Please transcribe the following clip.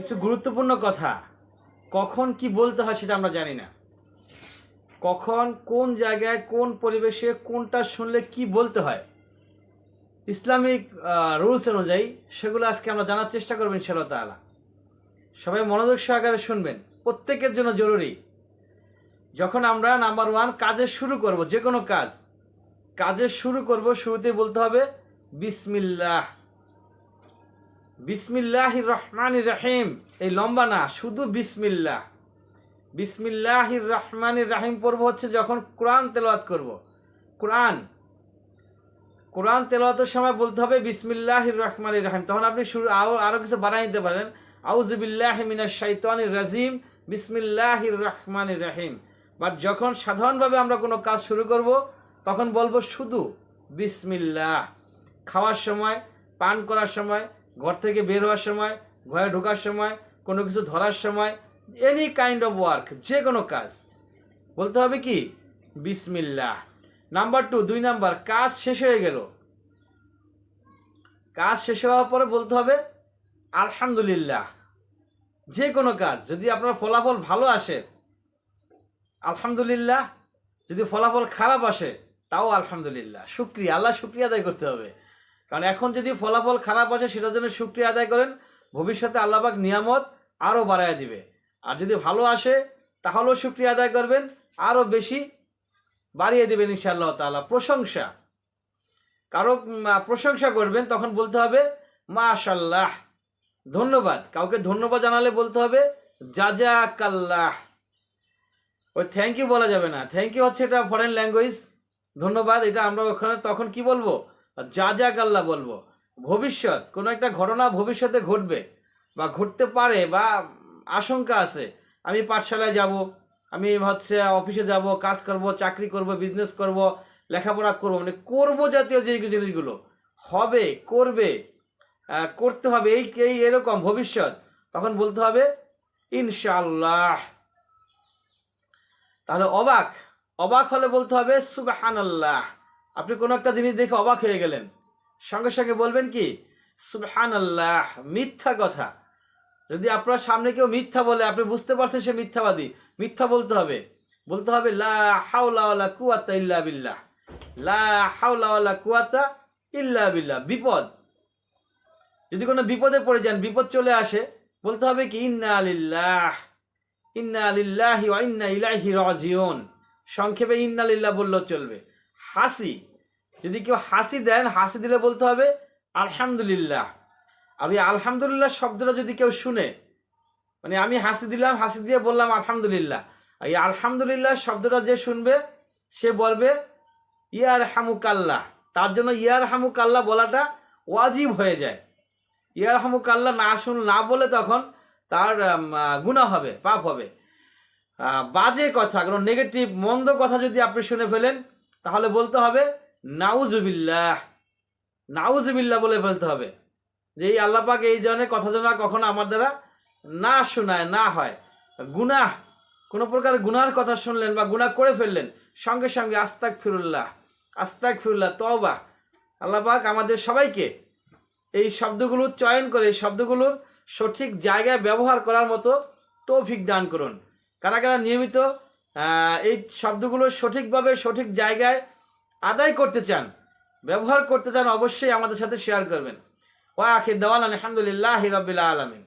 কিছু গুরুত্বপূর্ণ কথা। কখন কি বলতে হয় সেটা আমরা জানি না। কখন, কোন জায়গায়, কোন পরিবেশে, কোনটা শুনলে কি বলতে হয়। ইসলামিক রুলস অনুযায়ী সেগুলো আজকে আমরা জানার চেষ্টা করব ইনশাল্লাহ তালা সবাই মনোযোগ সহকারে শুনবেন। প্রত্যেকের জন্য জরুরি। যখন আমরা নাম্বার ওয়ান কাজের শুরু করব যে কোনো কাজ কাজের শুরু করব শুরুতে বলতে হবে, বিসমিল্লাহ। বিসমিল্লাহ রহমান রাহিম। এই লম্বা না, শুধু বিসমিল্লাহ। বিসমিল্লাহ রহমান রাহিম পড়ব হচ্ছে যখন কোরআন তেলাওয়াত করব। কোরআন। কোরআন তেলাওয়াতের সময় বলতে হবে বিসমিল্লাহ রহমান রাহিম। তখন আপনি শুরু আরও আরও কিছু বানাই দিতে পারেন। আউজবিল্লাহ মিনাশ শাইতানির রাজিম। বিসমিল্লাহ রহমান রাহিম। বাট যখন সাধারণভাবে আমরা কোনো কাজ শুরু করব, তখন বলব শুধু বিসমিল্লাহ। খাওয়ার সময়, পান করার সময় ঘর থেকে বের হওয়ার সময়, ঘরে ঢোকার সময়, কোনো কিছু ধরার সময় এনি কাইন্ড অফ ওয়ার্ক যে কোনো কাজ। বলতে হবে কি? বিসমিল্লাহ। নাম্বার টু দুই নাম্বার, কাজ শেষ হয়ে গেল। কাজ শেষ হওয়ার পরে বলতে হবে, আলহামদুলিল্লাহ। যে কোনো কাজ, যদি আপনার ফলাফল ভালো আসে, আলহামদুলিল্লাহ। যদি ফলাফল খারাপ আসে, তাও আলহামদুলিল্লাহ। শুক্রিয়া, আল্লাহ শুক্রিয়া আদায় করতে হবে। কারণ এখন যদি ফলাফল খারাপ আসে, সেটার জন্য শুক্রিয়া আদায় করেন। ভবিষ্যতে আল্লাহবাক নিয়ামত আরও বাড়ায় দিবে। আর যদি ভালো আসে, তাহলেও শুক্রিয়া আদায় করবেন। আরও বেশি বাড়িয়ে দেবেন ইনশাআল্লাহ তাআলা। প্রশংসা। কারও প্রশংসা করবেন, তখন বলতে হবে মাশাল্লাহ ধন্যবাদ। কাউকে ধন্যবাদ জানালে বলতে হবে, জাজাকাল্লাহ। ওই থ্যাংক ইউ বলা যাবে না। থ্যাংক ইউ হচ্ছে এটা ফরেন ল্যাঙ্গুয়েজ ধন্যবাদ। এটা আমরা ওখানে তখন কি বলব? জাজাকাল্লাহ বলব। ভবিষ্যৎ, কোনো একটা ঘটনা ভবিষ্যতে ঘটবে বা ঘটতে পারে বা আশঙ্কা আছে, আমি পাঠশালায় যাব, আমি হচ্ছে অফিসে যাব, কাজ করব, চাকরি করব বিজনেস করব, লেখাপড়া করব মানে করব জাতীয় যে জিনিসগুলো, হবে, করবে করতে হবে, এই এই এরকম ভবিষ্যৎ, তখন বলতে হবে ইনশাল্লাহ তাহলে অবাক অবাক হলে বলতে হবে সুবাহান আল্লাহ আপনি কোনো একটা জিনিস দেখে অবাক হয়ে গেলেন। সঙ্গে সঙ্গে বলবেন কি সুবহান আল্লাহ মিথ্যা কথা। যদি আপনার সামনে কেউ মিথ্যা বলে, আপনি বুঝতে পারছেন সে মিথ্যাবাদী। মিথ্যা বলতে হবে। বলতে হবে, লা হাওলা ইল্লা বিল্লাহ। লা কুয়াতা ইল্লা বিল্লাহ। বিপদ। যদি কোনো বিপদে পড়ে যান, বিপদ চলে আসে, বলতে হবে কি, ইন্না আলিল্লাহ ইন্না আলিল্লাহি ইন্না ইলাইহি রাজিউন। সংক্ষেপে, ইন্না লিল্লাহ বললেও চলবে। হাসি। যদি কেউ হাসি দেন, হাসি দিলে বলতে হবে, আলহামদুলিল্লাহ। আর এই আলহামদুলিল্লাহ শব্দটা যদি কেউ শুনে মানে আমি হাসি দিলাম, হাসি দিয়ে বললাম, আলহামদুলিল্লাহ। এই আলহামদুলিল্লাহ শব্দটা যে শুনবে, সে বলবে ইয়ার হামুকাল্লাহ তার জন্য ইয়ার হামুকাল্লাহ বলাটা ওয়াজিব হয়ে যায়। ইয়ার হামুকাল্লাহ না শুন, না বলে তখন তার গুণা হবে, পাপ হবে। বাজে কথা, কোনো নেগেটিভ মন্দ কথা যদি আপনি শুনে ফেলেন তাহলে বলতে হবে, নাউজুবিল্লাহ। নাউজুবিল্লাহ বলে বলতে হবে। যে এই আল্লাপাক এই ধরনের কথা আর কখনো আমার দ্বারা না শোনায়, না হয়। গুনাহ, কোনো প্রকার গুনার কথা শুনলেন বা গুনাহ করে ফেললেন, সঙ্গে সঙ্গে আস্তাক ফিরুল্লাহ আস্তাক ফিরুল্লাহ তওবা আল্লাপাক আমাদের সবাইকে এই শব্দগুলো চয়ন করে, এই শব্দগুলোর সঠিক জায়গায় ব্যবহার করার মতো তৌফিক দান করুন। কারা কারা নিয়মিত এই শব্দগুলো সঠিকভাবে সঠিক জায়গায় আদায় করতে চান, ব্যবহার করতে চান, অবশ্যই আমাদের সাথে শেয়ার করবেন। ওয়া আখির দেওয়াল আলহামদুলিল্লাহ হিরবিল্লা আলমিন।